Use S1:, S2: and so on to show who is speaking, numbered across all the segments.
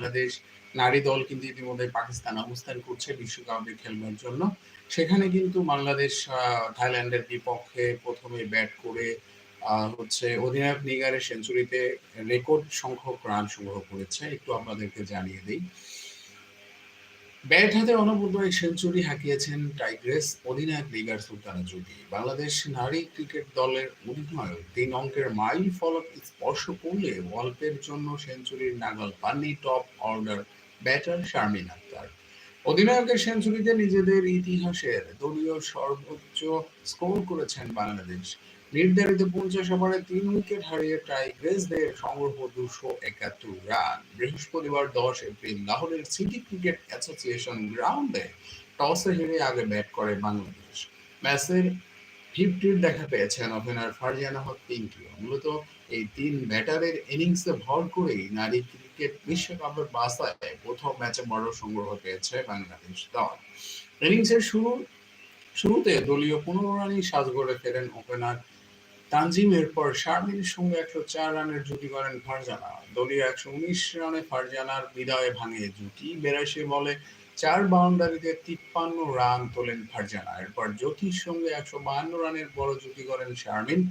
S1: বাংলাদেশ নারী দল কিন্তু ইতিমধ্যে পাকিস্তান অবস্থান করছে বিশ্বকাপে খেলবার জন্য। সেখানে কিন্তু বাংলাদেশ থাইল্যান্ডের বিপক্ষে প্রথমে ব্যাট করে হচ্ছে অধিনায়ক নিগারের সেঞ্চুরিতে রেকর্ড সংখ্যক রান সংগ্রহ করেছে। একটু আপনাদেরকে জানিয়ে দিই। ব্যাট হাতে অনবদ্য এক সেঞ্চুরি হাঁকিয়েছেন টাইগ্রেস, অধিনায়ক নিগার সুলতানা জুটি। বাংলাদেশ নারী ক্রিকেট দলের অধিনায়ক তিন অঙ্কের মাইল ফলক স্পর্শ করলে অল্পের জন্য সেঞ্চুরির নাগাল পাননি top order batter Sharmin Akter. অধিনায়কের সেঞ্চুরিতে নিজেদের ইতিহাসের দলীয় সর্বোচ্চ স্কোর করেছেন বাংলাদেশ। নির্ধারিত পঞ্চাশ ওভারে তিন উইকেট হারিয়ে টাইগ্রেসদের সংগ্রহ দুশো একাত্তর রান। বৃহস্পতিবার দশ এপ্রিল লাহোরের সিটি ক্রিকেট অ্যাসোসিয়েশন গ্রাউন্ডে টসে হেরে আগে ব্যাট করে বাংলাদেশ। ম্যাচের ফিফটির দেখা পেয়েছেন ওপেনার ফারজানা হক পিঙ্কি মূলত এই তিন ব্যাটারের ইনিংসে ভর করেই নারী ক্রিকেট বিশ্বকাপের বাসায় প্রথম ম্যাচে বড় সংগ্রহ পেয়েছে বাংলাদেশ দল। ইনিংসের শুরু, শুরুতে দলীয় পনেরো রানই সাজ করে ফেরেন ওপেনার তানজিম, এরপর শারমিনের সঙ্গে একশো চার রানের জুটি করেন ফারজানা। দলীয় একশো উনিশ রানে ফারজানার বিদায়ে ভাঙে জুটি, বেরাশি বলে চার বাউন্ডারিতে তিপ্পান্ন রান তোলেন ফারজানা। এরপর জ্যোতির সঙ্গে একশো বাহান্ন রানের বড় জুটি করেন শারমিন,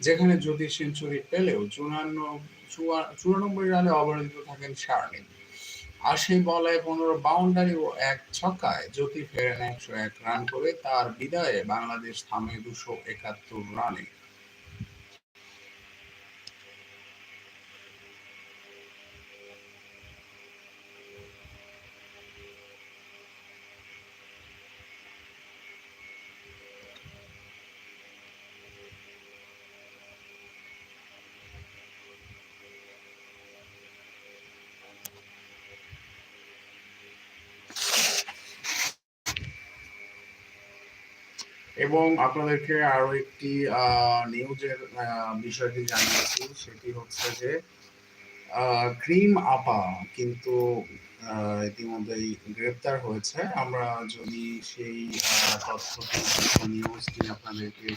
S1: যেখানে জ্যোতি সেঞ্চুরি পেলেও চুয়ান্ন চুয়া- চুরানব্বই রানে অবহেলিত থাকেন শারমিন আশি বলে পনেরো বাউন্ডারি ও এক ছক্কায় জ্যোতি ফেরেন একশো এক রান করে। তার বিদায়ে বাংলাদেশ থামে দুশো একাত্তর রানে। এবং আপনাদেরকে আরও একটি নিউজের বিষয়টি জানিয়েছি, সেটি হচ্ছে যে ক্রিম আপা কিন্তু ইতিমধ্যেই গ্রেপ্তার হয়েছে। আমরা যদি সেই নিউজটি আপনাদেরকে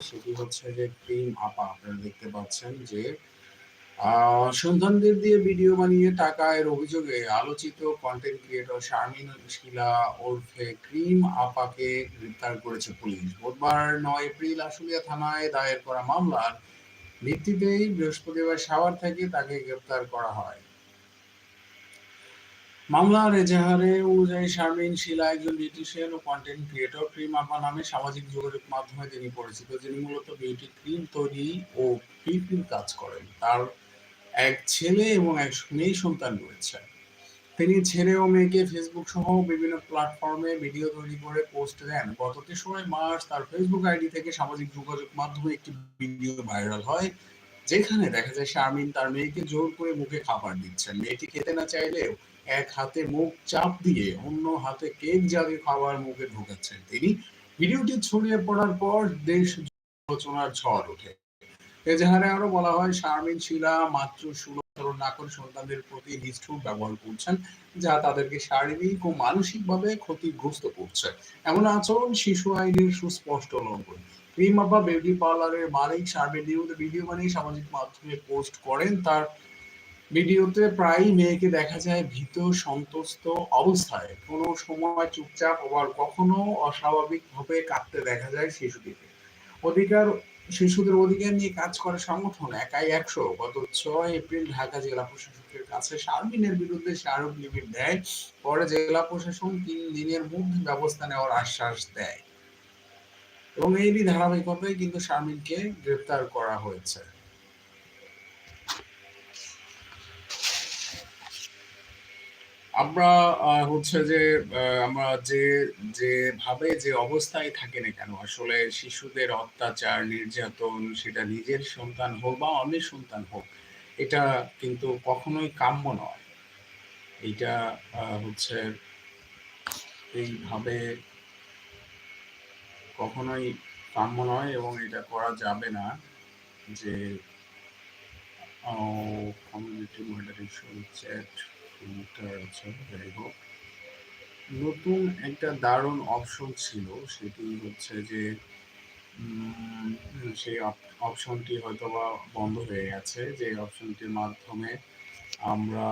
S1: সেটি হচ্ছে যে, ক্রিম আপা, আপনারা দেখতে পাচ্ছেন যে সন্তানদের দিয়ে ভিডিও বানিয়ে টাকা এর অভিযোগে আলোচিত কন্টেন্ট ক্রিয়েটর শারমিন শিলা ওরফে ক্রিম আপাকে গ্রেপ্তার করেছে পুলিশ। বুধবার নয় এপ্রিল আশুলিয়া থানায় দায়ের করা মামলার ভিত্তিতেই বৃহস্পতিবার সাভার থেকে তাকে গ্রেপ্তার করা হয়। মামলার এজাহারে অনুযায়ী শারমিন শিলা একজন বিউটিশিয়ান ও কন্টেন্ট ক্রিয়েটর ক্রিম আপা নামে সামাজিক যোগাযোগ মাধ্যমে তিনি পরিচিত, যিনি মূলত বিউটি ক্রিম তৈরি ও পিপির কাজ করেন। তার এক ছেলে এবং এক মেয়ে সন্তান রয়েছে। তিনি ছেলে ও মেয়েকে ফেসবুক সহ বিভিন্ন প্ল্যাটফর্মে ভিডিও তৈরি করে পোস্ট দেন। গত তেসরাই মার্চ তার ফেসবুক আইডি থেকে সামাজিক যোগাযোগ মাধ্যমে একটি ভিডিও ভাইরাল হয়, যেখানে দেখা যায় শারমিন তার মেয়েকে জোর করে মুখে খাবার দিচ্ছেন। মেয়েটি খেতে না চাইলেও এক হাতে মুখ চাপ দিয়ে অন্য হাতে কেক জাতীয় খাবার মুখে ঢোকাচ্ছেন। তিনি ভিডিওটি ছড়িয়ে পড়ার পর দেশ আলোচনার ঝড় ওঠে। এজাহারে আরও বলা হয়, শারমিন শিলা মাত্র ষোলো সন্তানদের প্রতি নিষ্ঠুর ব্যবহার করছেন, যা তাদেরকে শারীরিক ও মানসিকভাবে ক্ষতিগ্রস্ত করছে। এমন আচরণ শিশু আইনের সুস্পষ্ট লঙ্ঘন। ক্রিমাপা বিউটি পার্লারের মালিক শারমিন নিয়মিত ভিডিও বানিয়ে সামাজিক মাধ্যমে পোস্ট করেন। তার ভিডিওতে প্রায়ই মেয়েকে দেখা যায় ভীত, সন্তুষ্ট অবস্থায়। কোনো সময় চুপচাপ, আবার কখনো অস্বাভাবিকভাবে কাঁদতে দেখা যায় শিশুটিকে। অধিকার শিশুদের অধিকার নিয়ে কাজ করে সংগঠন একাই একশো। গত ছয় এপ্রিল ঢাকা জেলা প্রশাসকের কাছে শারমিনের বিরুদ্ধে স্মারক স্মারকলিপি দেয়। পরে জেলা প্রশাসন তিন দিনের মধ্যে ব্যবস্থা নেওয়ার আশ্বাস দেয়। এবং এরই ধারাবাহিকতায় কিন্তু শারমিনকে গ্রেপ্তার করা হয়েছে। আমরা হচ্ছে যে আমরা যে যেভাবে যে অবস্থায় থাকি না কেন আসলে শিশুদের অত্যাচার নির্যাতন সেটা নিজের সন্তান হোক বা অন্যের সন্তান হোক এটা কিন্তু কখনোই কাম্য নয়। আহ, হচ্ছে এইভাবে কখনোই কাম্য নয় এবং এটা করা যাবে না যে কমিউনিটি মডারেশন চ্যাট যাই হোক নতুন একটা দারুণ অপশন ছিল, সেটি হচ্ছে যে সেই অপশনটি হয়তো বা বন্ধ হয়ে গেছে। যে অপশনটির মাধ্যমে আমরা